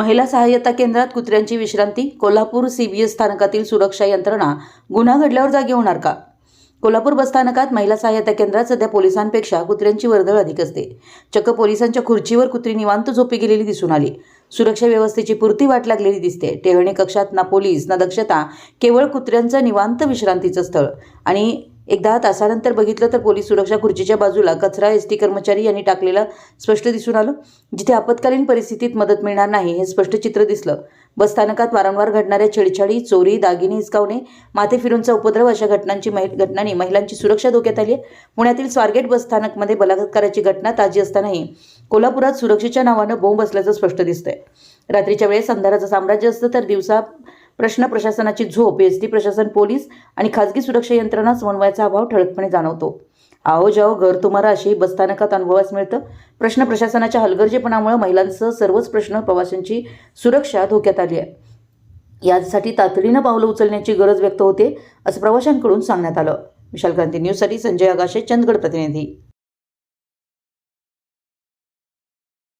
महिला सहाय्यता केंद्रात कुत्र्यांची विश्रांती कोल्हापूर सीबीएस स्थानकातील सुरक्षा यंत्रणा गुन्हा घडल्यावर जागी होणार का? कोल्हापूर बसस्थानकात महिला सहाय्यता केंद्रात सध्या पोलिसांपेक्षा कुत्र्यांची वर्दळ अधिक असते. चक्क पोलिसांच्या खुर्चीवर कुत्री निवांत झोपी गेलेली दिसून आली. सुरक्षा व्यवस्थेची पुरती वाट लागलेली दिसते. टेहळणी कक्षात ना पोलीस ना दक्षता केवळ कुत्र्यांचं निवांत विश्रांतीचं स्थळ. आणि एक दहा तासानंतर बघितलं तर पोलीस सुरक्षा खुर्चीच्या बाजूला कचरा एस टी कर्मचारी यांनी टाकलेला स्पष्ट दिसून आलं. जिथे आपत्कालीन परिस्थितीत मदत मिळणार नाही हे स्पष्ट चित्र दिसलं. बसस्थानकात वारंवार घडणाऱ्या छेडछाडी चोरी दागिने हिसकावणे माथे फिरूनचा उपद्रव अशा घटनांची महि घटनांनी महिलांची सुरक्षा धोक्यात आली आहे. पुण्यातील स्वारगेट बसस्थानकमध्ये बलात्काराची घटना ताजी असतानाही कोल्हापुरात सुरक्षेच्या नावानं बोंब असल्याचं स्पष्ट दिसतंय. रात्रीच्या वेळेस अंधाराचं साम्राज्य असतं तर दिवसा प्रश्न प्रशासनाची झोप एस टी प्रशासन पोलीस आणि खाजगी सुरक्षा यंत्रणा समन्वयाचा अभाव ठळकपणे जाणवतो. आओ जाओ घर तुम्हाला अशी बसस्थानकात अनुभवास मिळतं. प्रश्न प्रशासनाच्या हलगर्जेपणामुळे महिलांसह सर्वच प्रश्न प्रवाशांची सुरक्षा धोक्यात आली आहे. यासाठी तातडीनं पावलं उचलण्याची गरज व्यक्त होते असं प्रवाशांकडून सांगण्यात आलं. विशाल क्रांती न्यूजसाठी संजय आगाशे चंदगड प्रतिनिधी.